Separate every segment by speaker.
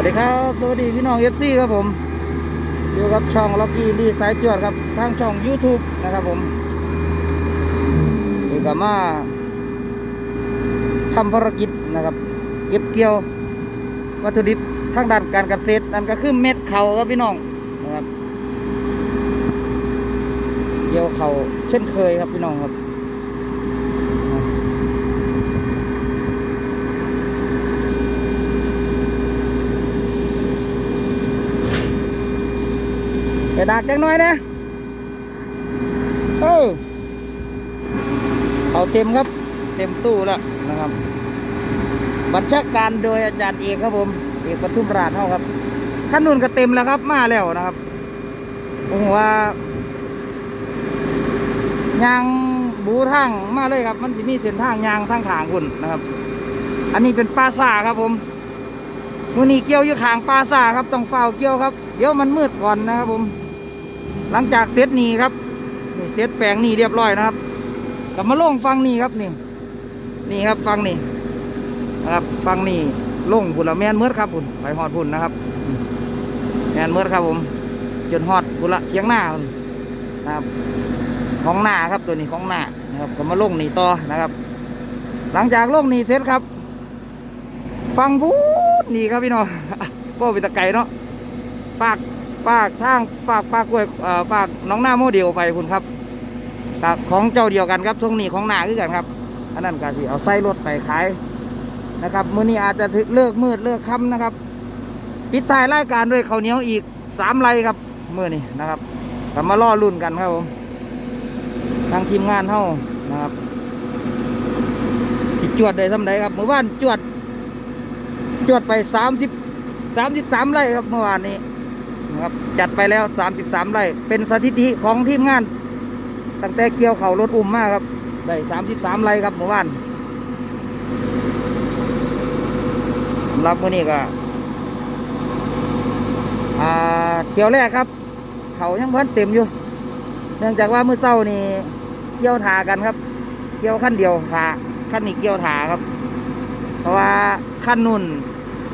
Speaker 1: วัสดีครับ สวัสดีพี่น้องเอฟซีครับผมอยู่กับช่องล็อกกี้ดีสายจวดครับทางช่อง YouTube นะครับผมนี่ก็มาทำภารกิจนะครับ เก็บเกี่ยววัตถุดิบทางด้านการเกษตรนั่นก็คือเม็ดเขาครับพี่น้องนะครับเกี่ยวเขาเช่นเคยครับพี่น้องครับ ไปดักจังน้อยนะเออเขาเต็มครับ เต็มตู้แล้วนะครับ บัญชาการโดยอาจารย์เอกครับผม เอกปทุมราชเท่าครับท่านนุ่นก็เต็มแล้วครับมาแล้วนะครับผมว่ายางบูทางมาเลยครับ มันจะมีเส้นทางยางทางขางคุณนะครับ อันนี้เป็นปลาซ่าครับผมวันนี้เกี่ยวอยู่ขางปลาซ่าครับต้องเฝ้าเกี่ยวครับ เดี๋ยวมันมืดก่อนนะครับผม หลังจากเซตนี้ครับนี่เซตแปลงนี่เรียบร้อยนะครับกลับมาลงฟังนี่ครับนี่ นี่ครับฟังนี่นะครับฟังนี่ลงพุ่นละแมนเมืดครับพุ่นไปฮอดพุ่นนะครับ แมนเมืดครับผม จนฮอดพุ่นละเคียงหน้านนะครับ ของหน้าครับตัวนี้ของหน้านะครับก็มาลงนี่ต่อนะครับ หลังจากลงนี่เสร็จครับ ฟังพูดนี่ครับพี่น้องก็ไปตะไก่เนาะฝาก ฝากทางฝากฝากกล้วยเอ่อฝากน้องหน้าโมเดลไปคุณครับครับของเจ้าเดียวกันครับทงนี้ของหนาคือกันครับอันนั้นก็สิเอาไส้รถไปขายนะครับมื้อนี้อาจจะเลิกมืดเลิกค่ำนะครับ ปิดท้ายรายการด้วยข้าวเหนียวอีกสามไรครับมื้อนี้นะครับกลับมาล่อรุ่นกันครับผมทางทีมงานเท่านะครับจวดได้สำใดครับเมื่อวานจวด จวดไปสามสิบสามสิบสามไร่ครับเมื่อวานนี้ นะครับ จัดไปแล้ว 33 ไร่เป็นสถิติของทีมงาน ตั้งแต่เกี่ยวเขารถอุ้มมากครับ ได้ 33 ไร่ครับเมื่อวานสำหรับมื้อนี้ก็เที่ยวแรกครับ เขายังเพิ่นเต็มอยู่ เนื่องจากว่ามื้อเช้านี่เกี่ยวถากันครับ เกี่ยวขั้นเดียวถาขั้นนี้เกี่ยวถาครับ เพราะว่าขั้นนุ่น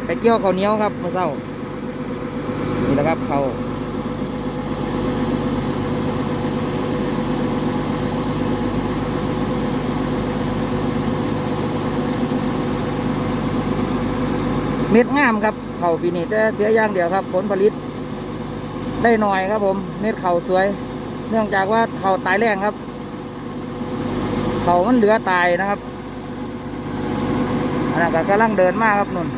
Speaker 1: ไปเกี่ยวเขาเนี้ยวครับมื้อเช้า นี่แหละครับเขาเม็ดงามครับเขาปีนี้แต่เสียอย่างเดียวครับ ผลผลิต ได้หน่อยครับผม เม็ดเขาสวย เนื่องจากว่าเขาตายแรงครับ เขามันเหลือตายนะครับอันนั้นก็กำลังเดินมากครับนุ่น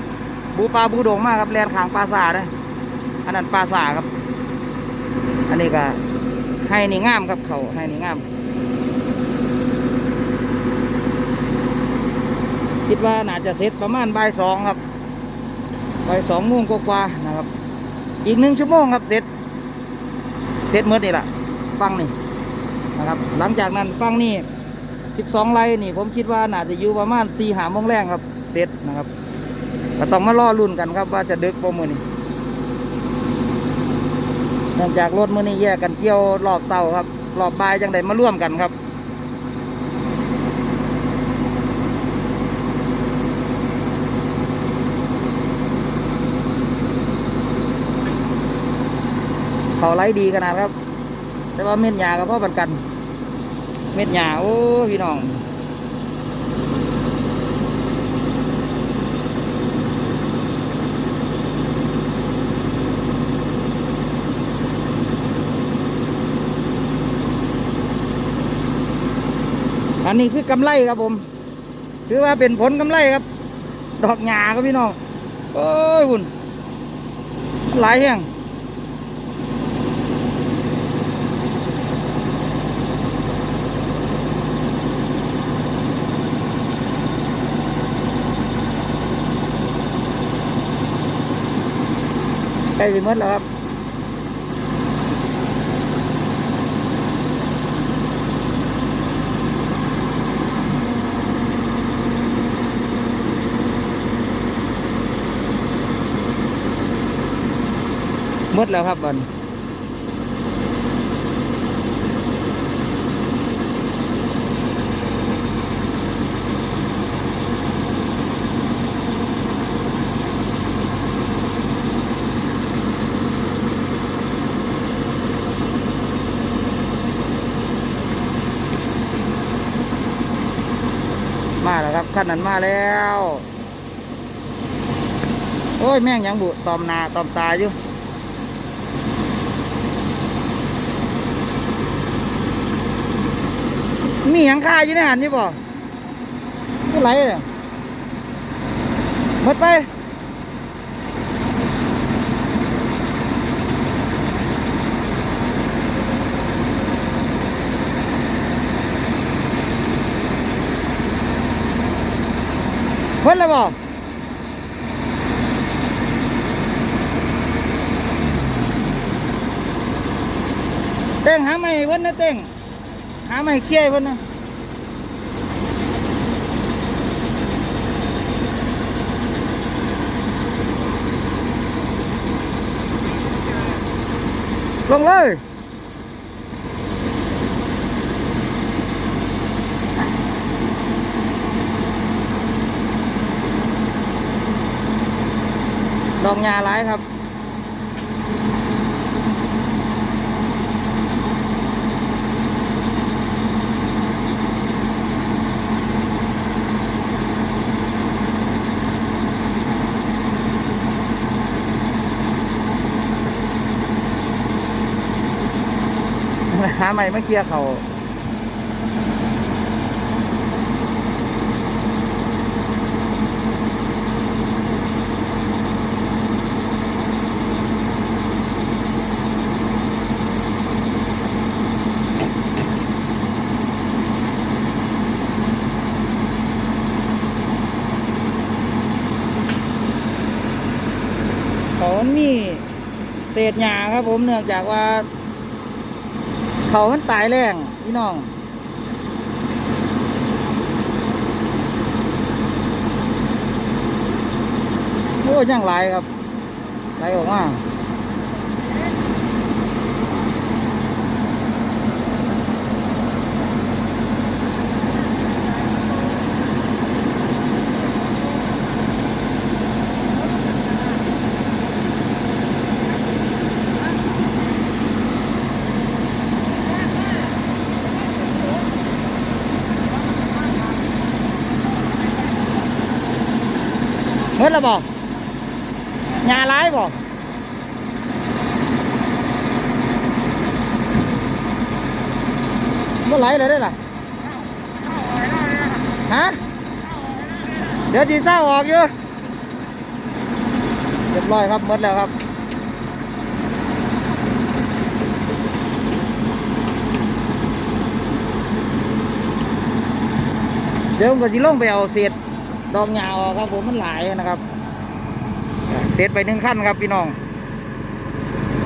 Speaker 1: บูปลาบูโดงมากครับแลนขางปลาสาเลย อันนั้นปลาสาครับ อันนี้ก็ให้นี่งามครับเขาให้นี่งาม คิดว่าน่าจะเสร็จประมาณบ่ายสองครับบ่ายสองโมงกว่าๆนะครับ อีกหนึ่งชั่วโมงครับเสร็จ เสร็จเมื่อนี่แหละฟังนี่นะครับ หลังจากนั้นฟังนี่สิบสองไร่นี่ ผมคิดว่าน่าจะอยู่ประมาณสี่หาโมงแรงครับ เสร็จนะครับก็ต้องมาล่อรุ่นกันครับว่าจะดึกประมือนี่ เนื่องจากรถมือนี้แยกกันเกี่ยวรอบเสาครับรอบบ่ายจังไดมาร่วมกันครับเขาไล่ดีขนาดครับ แต่ว่าเม็ดหยากับพ่อปันกัน เม็ดหยาโอ้พี่น้อง อันนี้คือกำไรครับผม ถือว่าเป็นผลกำไรครับ ดอกหญ้าครับพี่น้องโอ้ยคุณหลายแห้งใกล้สิหมดแล้วครับ มดแล้วครับบันมาแล้วครับขั้นนั้นมาแล้ว โอ้ย แม่งยังบุตอมนาตอมตาอยู่ มีหยังคาอยู่ในหันนี่บ่ไม่ไหลเลยหมดไปหมดแล้วบ่เต้งหาไม่เพิ่นนะเต้ง หาไม่เคลียร์ให้เพิ่นนะลงเลยดอกยาร้ายครับ หาใหม่เมื่อกี้เขาเขามีเศษหญ้าครับผมเนื่องจากว่า เขามันตายแรงพี่น้องโอ้ยังไหลายครับไหลออกมา เฮ็ดแล้วบ่หญ้าร้ายบ่เมื่อไหลเลยได้ล่ะฮะเดี๋ยวจีเศร้าออกอยู่เรียบร้อยครับหมดแล้วครับเดี๋ยวผมก็สิลงไปเอาเศษ ดอกหญ้าออกครับผมมันหลายนะครับเศษไปหนึ่งขั้นครับพี่น้อง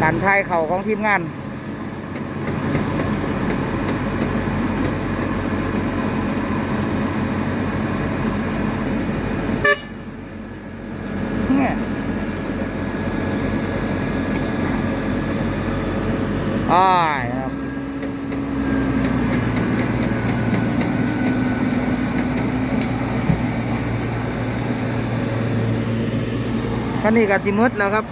Speaker 1: การทายเข่าของทีมงานเนี่ยอ้า ยครันนี้ก็สิหมืดแล้วครับ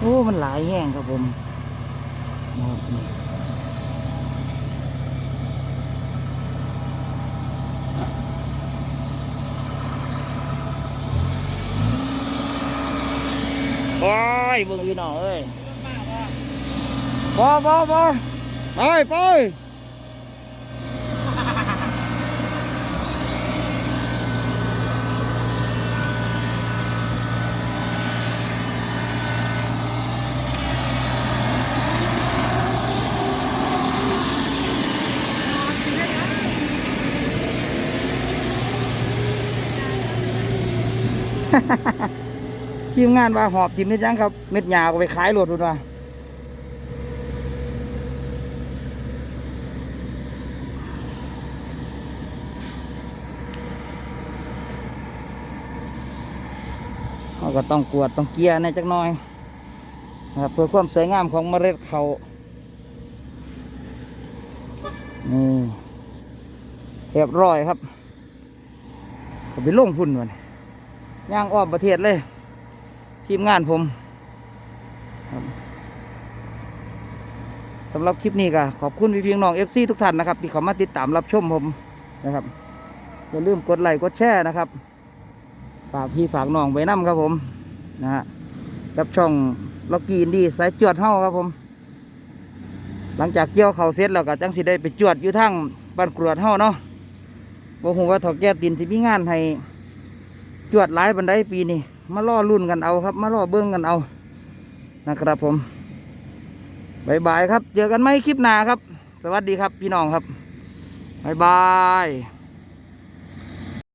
Speaker 1: โอ้ มันหลายแห้งครับผมนะครับนี่ โอ้ยเบิ่งพี่น้องเอ้ยบอบอบอไปไป ทีมงานว่าหอบทีมเม็ดยังครับ เม็ดหยาก็ไปขายรถพุ่นว่าเราก็ต้องกวดต้องเกียร์ในจักน่อยนะครับเพื่อความสวยงามของเมล็ดเขานี่เรียบร้อยครับก็ไปลงพุ่นวันย่างอ้อมประเทศเลย ทีมงานผมสำหรับคลิปนี้ก็ขอบคุณพี่ๆน้องเอฟซีทุกท่านนะครับที่เขามาติดตามรับชมผมนะครับอย่าลืมกดไลค์กดแชร์นะครับฝากพี่ฝากน้องไว้น้ำครับผมนะฮะรับช่องล็อกกี้อินดี้สายจวดเฮ้าครับผม หลังจากเกี่ยวเขาเสร็จแล้วก็จังสิได้ไปจวดอยู่ทั้งบ้านกรวดเฮาเนาะบ่ฮู้ว่าถอแก้ตินที่มีงานให้จวดหลายบันไดปีนี้ มาล่อรุ่นกันเอาครับ มาล่อเบิ้งกันเอา นะครับผมบายบายครับ เจอกันไหมคลิปหน้าครับ สวัสดีครับพี่น้องครับบายบาย